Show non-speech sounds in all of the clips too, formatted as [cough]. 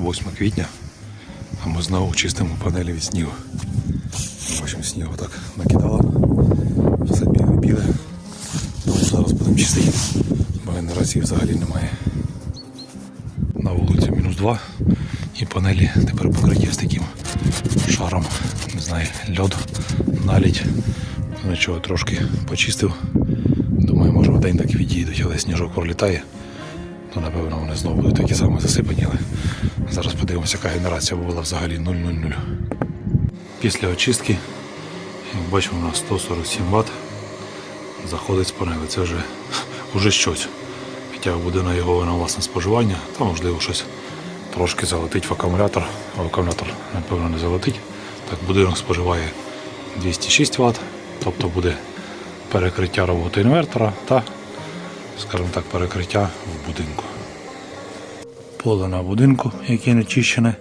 8 квітня, а ми знову чистимо панелі від снігу. Бачимо, снігу так накидало. Все біле-біле. Тому зараз будемо чистити, бо генерації взагалі немає. На вулиці мінус 2 і панелі тепер покриті з таким шаром, не знаю, льод, налідь. Нічого трошки почистив. Думаю, може в день так відійдуть, але сніжок пролітає. То напевно вони знову будуть такі самі засипані, зараз подивимося, яка генерація була взагалі 0,00. Після очистки, як бачимо, у нас 147 Вт заходить з панели. Це вже, [laughs] вже щось. Хоча буде на його на власне споживання, та можливо щось трошки залетить в акумулятор. А акумулятор, напевно, не залетить. Так, будинок споживає 206 Вт, тобто буде перекриття роботи інвертора та, скажімо так, перекриття в будинку. Поле на будинку, яке не чищене,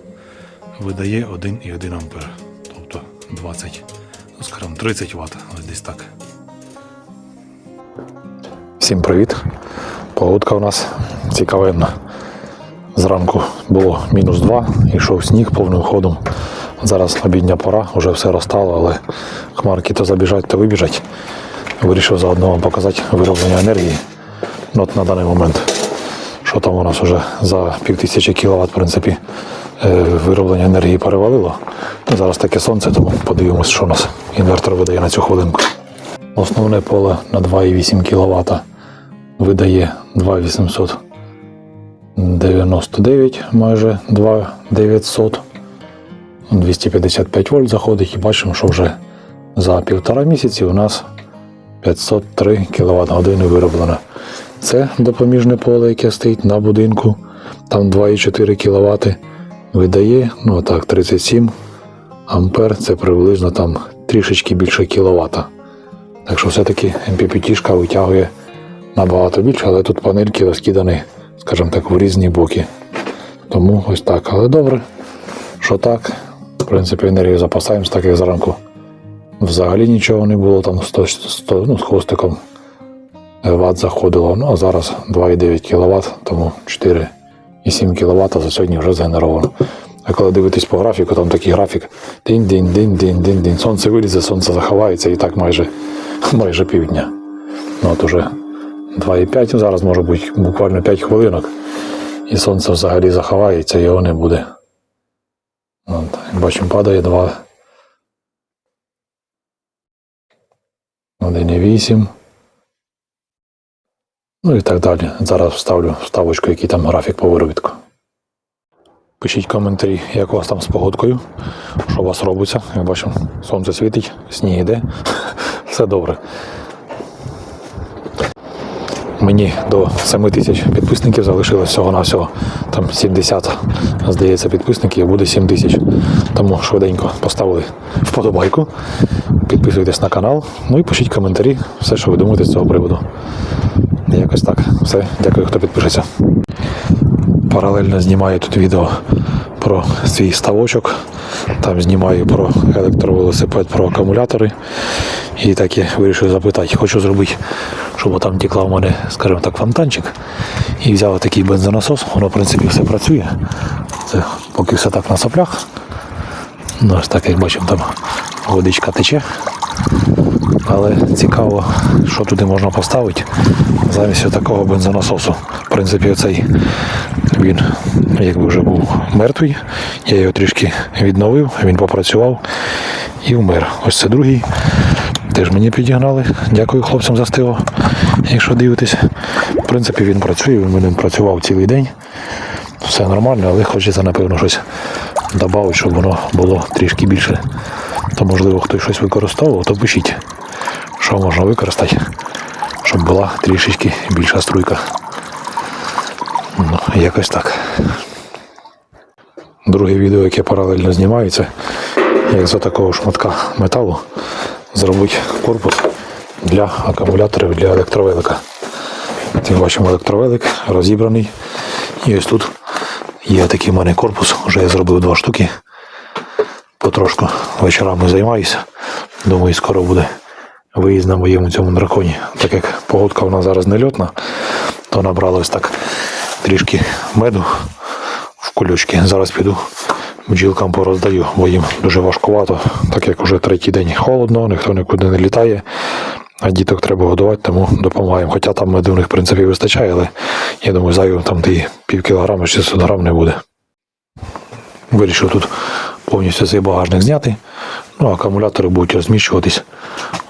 видає 1,1 А. Тобто 20, ну скажімо, 30 Вт, ось десь так. Всім привіт. Погодка у нас цікавенна. Зранку було мінус 2, йшов сніг повним ходом. Зараз обідня пора, вже все розтало, але хмарки то забіжать, то вибіжать. Вирішив заодно вам показати вироблення енергії. От на даний момент, що там у нас вже за півтисячі кВт, в принципі, е, вироблення енергії перевалило. Зараз таке сонце, тому подивимось, що у нас інвертор видає на цю хвилинку. Основне поле на 2,8 кВт видає 2,899, майже 2,900. 255 вольт заходить і бачимо, що вже за півтора місяці у нас 503 кВт години вироблено. Це допоміжне поле, яке стоїть на будинку. Там 2,4 кВт видає, ну так, 37 ампер, це приблизно там трішечки більше кВт. Так що все-таки МППТ витягує набагато більше, але тут панельки розкидані, скажімо так, в різні боки. Тому ось так. Але добре, що так. В принципі, енергію запасаємось, так як зранку взагалі нічого не було, там 100, 100 ну, з хвостиком Вт заходило. Ну а зараз 2,9 кВт, тому 4,7 кВт за сьогодні вже згенеровано. А коли дивитись по графіку, там такий графік день сонце вилізе, сонце заховається і так майже, [laughs] майже півдня. Ну от уже 2,5, зараз може бути буквально 5 хвилинок, і сонце взагалі заховається, його не буде. От, як бачимо, падає 2. 1,8. Ну і так далі. Зараз вставлю вставочку, який там графік по виробітку. Пишіть коментарі, як у вас там з погодкою, що у вас робиться. Як бачимо, сонце світить, сніг іде. [laughs] Все добре. Мені до 7 тисяч підписників залишилось всього-навсього там 70, здається, підписників, буде 7 тисяч. Тому швиденько поставили вподобайку, підписуйтесь на канал, ну і пишіть коментарі, все, що ви думаєте з цього приводу. Якось так. Все, дякую, хто підпишеться. Паралельно знімаю тут відео про свій ставочок. Там знімаю про електровелосипед, про акумулятори. І так я вирішив запитати, хочу зробити, щоб там текла в мене, скажімо так, фонтанчик. І взяв такий бензонасос, воно в принципі все працює. Це поки все так на соплях. Ну, ось так, як бачимо, там водичка тече. Але цікаво, що туди можна поставити замість такого бензонасосу. В принципі, оцей він якби вже був мертвий. Я його трішки відновив, він попрацював і вмер. Ось це другий. Теж мені підігнали. Дякую хлопцям за стило, якщо дивитесь. В принципі, він працює, він мене працював цілий день. Все нормально, але хочеться, напевно, щось додати, щоб воно було трішки більше. То, можливо, хтось щось використовував, то пишіть, що можна використати, щоб була трішечки більша струйка. Ну, якось так. Друге відео, яке паралельно знімається, як за такого шматка металу зробити корпус для акумуляторів для електровелика. Як бачимо, електровелик розібраний. І ось тут є такий в мене корпус, вже я зробив два штуки. Потрошку вечорами займаюся. Думаю, скоро буде виїзд на моєму цьому драконі. Так як погодка у нас зараз не льотна, то набралось так трішки меду. в колючки. Зараз піду бджілкам пороздаю, бо їм дуже важкувато, так як уже третій день холодно, ніхто нікуди не літає. А діток треба годувати, тому допомагаємо. Хоча там меду в них в принципі вистачає, але я думаю, зайвим там ті пів кілограма 600 грам не буде. Вирішив тут повністю цей багажник зняти. Ну, акумулятори будуть розміщуватись.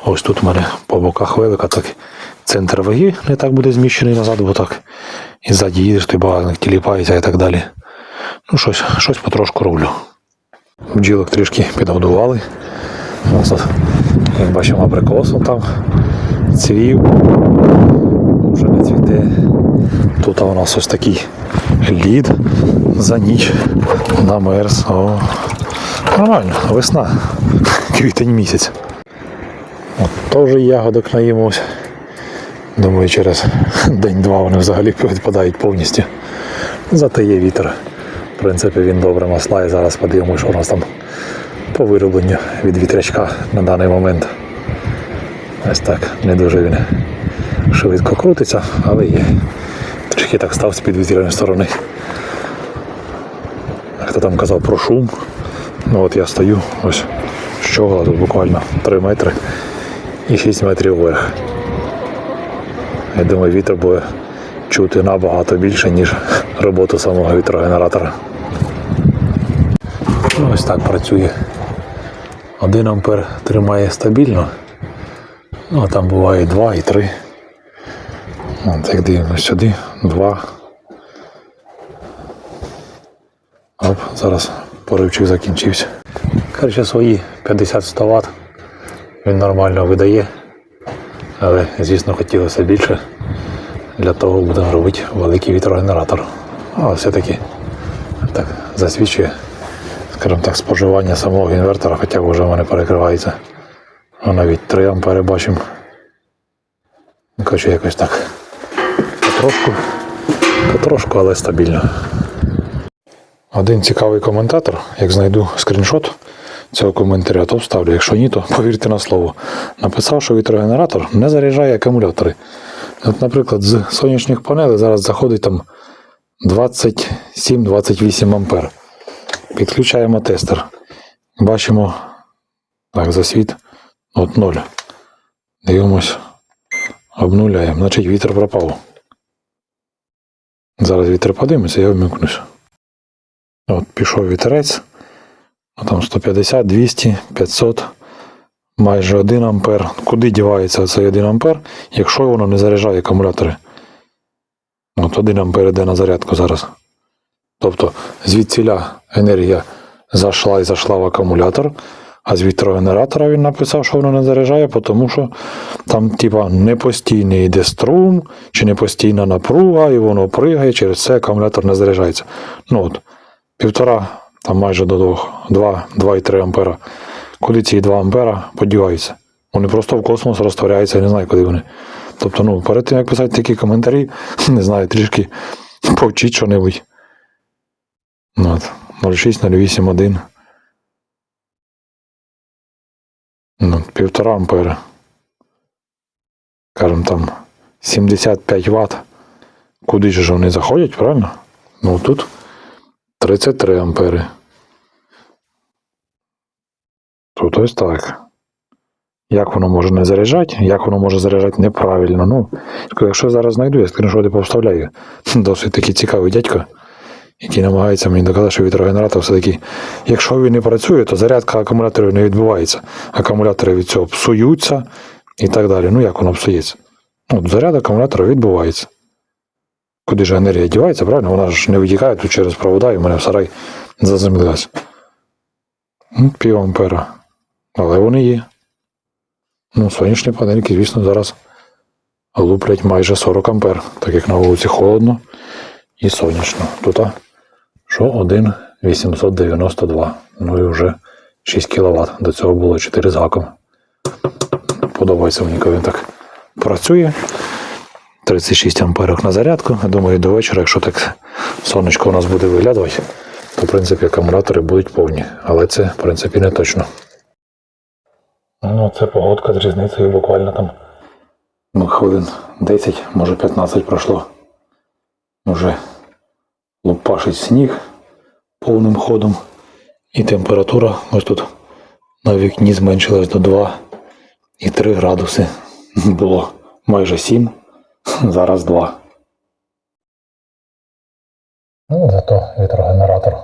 Ось тут у мене по боках велика, так центр ваги не так буде зміщений назад, бо так. І ззаді їдеш, той багажник тіліпається і так далі. Ну, щось, щось потрошку роблю. Бджілок трішки підгодували. Тут, як бачимо, абрикосом там цвів. Вже не цвіте. Тут у нас ось такий лід за ніч намерз. О, нормально, весна, квітень місяць. От теж ягодок наїмось. Думаю, через день-два вони взагалі відпадають повністю. Зате є вітер. В принципі, він добре маслає. Зараз подивимося, що у нас там по виробленню від вітрячка на даний момент. Ось так, не дуже він швидко крутиться, але є. Трішки так став з підвітряної сторони. Хто там казав про шум. Ну от я стою ось чого тут буквально 3 метри і 6 метрів вверх. Я думаю, вітер буде чути набагато більше, ніж роботу самого вітрогенератора. Ну, ось так працює. 1 ампер тримає стабільно, ну а там буває 2 і 3. От, як дивимося сюди, 2. Оп, зараз поривчик закінчився. Коротше, свої 50-100 Вт він нормально видає, але, звісно, хотілося більше. Для того будемо робити великий вітрогенератор. Але все-таки так засвідчує, скажімо так, споживання самого інвертора, хоча вже в мене перекривається. Ну, навіть 3 ампери бачимо. Ну, Коротше, якось так. Потрошку, потрошку, але стабільно. Один цікавий коментатор, як знайду скріншот цього коментаря, то вставлю. Якщо ні, то повірте на слово. Написав, що вітрогенератор не заряджає акумулятори. От, наприклад, з сонячних панелей зараз заходить там 27-28 ампер. Підключаємо тестер. Бачимо так, засвіт от 0. Дивимось, обнуляємо. Значить вітер пропав. Зараз вітер подивимося, я вмикнусь. От пішов вітерець. Ну, Там 150, 200, 500, майже 1 ампер. Куди дівається цей 1 ампер, якщо воно не заряджає акумулятори? От 1 ампер йде на зарядку зараз. Тобто звідсіля енергія зайшла і зайшла в акумулятор, а з вітрогенератора він написав, що воно не заряджає, тому що там, типа, не постійний йде струм, чи не постійна напруга, і воно пригає, через це акумулятор не заряджається. Ну от, півтора, там майже до двох, 2, 2,3 ампера. Куди ці 2 ампера подіваються? Вони просто в космос розтворяються, я не знаю, куди вони. Тобто, ну, перед тим, як писати такі коментарі, [laughs] не знаю, трішки [laughs] повчіть що-небудь. Ну, 06, 08, 1. Ну, півтора ампера. Скажем там 75 Вт. Куди ж вони заходять, правильно? Ну тут 33 ампери. Тут ось так. Як воно може не заряджати, як воно може заряджати неправильно. Ну, якщо зараз знайду, я скріншоти повставляю. Досить такий цікавий дядько, який намагається мені доказати, що вітрогенератор все-таки, якщо він не працює, то зарядка акумуляторів не відбувається. Акумулятори від цього псуються і так далі. Ну як воно псується? Ну, заряд акумулятора відбувається. Куди ж енергія дівається, правильно? Вона ж не витікає тут через провода, і в мене в сарай заземлилась. Ну, Пів ампера. Але вони є. Ну, сонячні панельки, звісно, зараз луплять майже 40 ампер, так як на вулиці холодно і сонячно. Тут що 1 892. Ну і вже 6 кВт. До цього було 4 з гаком. Подобається мені, коли він так працює. 36 амперок на зарядку. Я думаю, до вечора, якщо так сонечко у нас буде виглядати, то в принципі акумулятори будуть повні. Але це, в принципі, не точно. Ну, це погодка з різницею буквально там. Ну, хвилин 10, може 15 пройшло. Уже лупашить сніг, повним ходом. І температура ось тут на вікні зменшилась до 2 і 3 градуси. Було майже 7, [laughs] зараз 2. Ну, зато вітрогенератор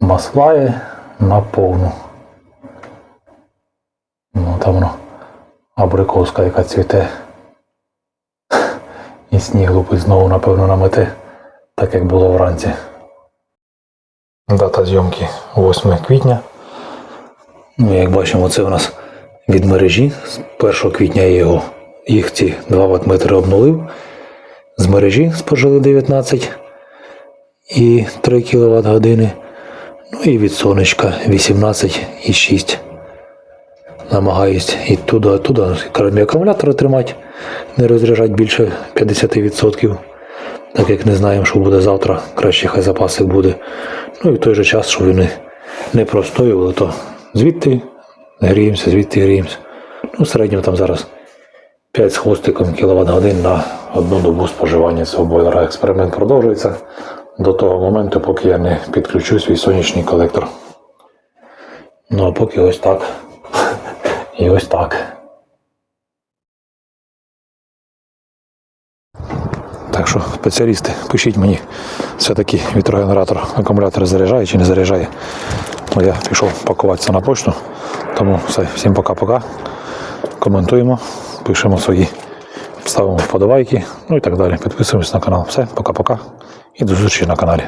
маслає на повну. Ну, там воно абрикоска, яка цвіте. І сніг лупить знову, напевно, намете, так як було вранці. Дата зйомки 8 квітня. Ну, як бачимо, це у нас від мережі. З 1 квітня я його, їх ці 2 ватметри обнулив. З мережі спожили 19 і 3 кВт години. Ну і від сонечка 18,6. Намагаюсь і туди, туди крім акумулятора тримати, не розряджати більше 50%. Так як не знаємо, що буде завтра, краще хай запасик буде. Ну і в той же час, щоб вони не простоювали, то звідти гріємося, звідти гріємося. Ну, в середньому там зараз 5 з хвостиком кВт годин на одну добу споживання цього бойлера. Експеримент продовжується до того моменту, поки я не підключу свій сонячний колектор. Ну а поки ось так. [laughs] І ось так. Так що, спеціалісти, пишіть мені, все-таки вітрогенератор акумулятор заряджає чи не заряджає. Бо я пішов пакуватися на почту. Тому все, всім пока-пока. Коментуємо, пишемо свої, ставимо вподобайки, ну і так далі. Підписуємось на канал. Все, пока-пока. І до зустрічі на каналі.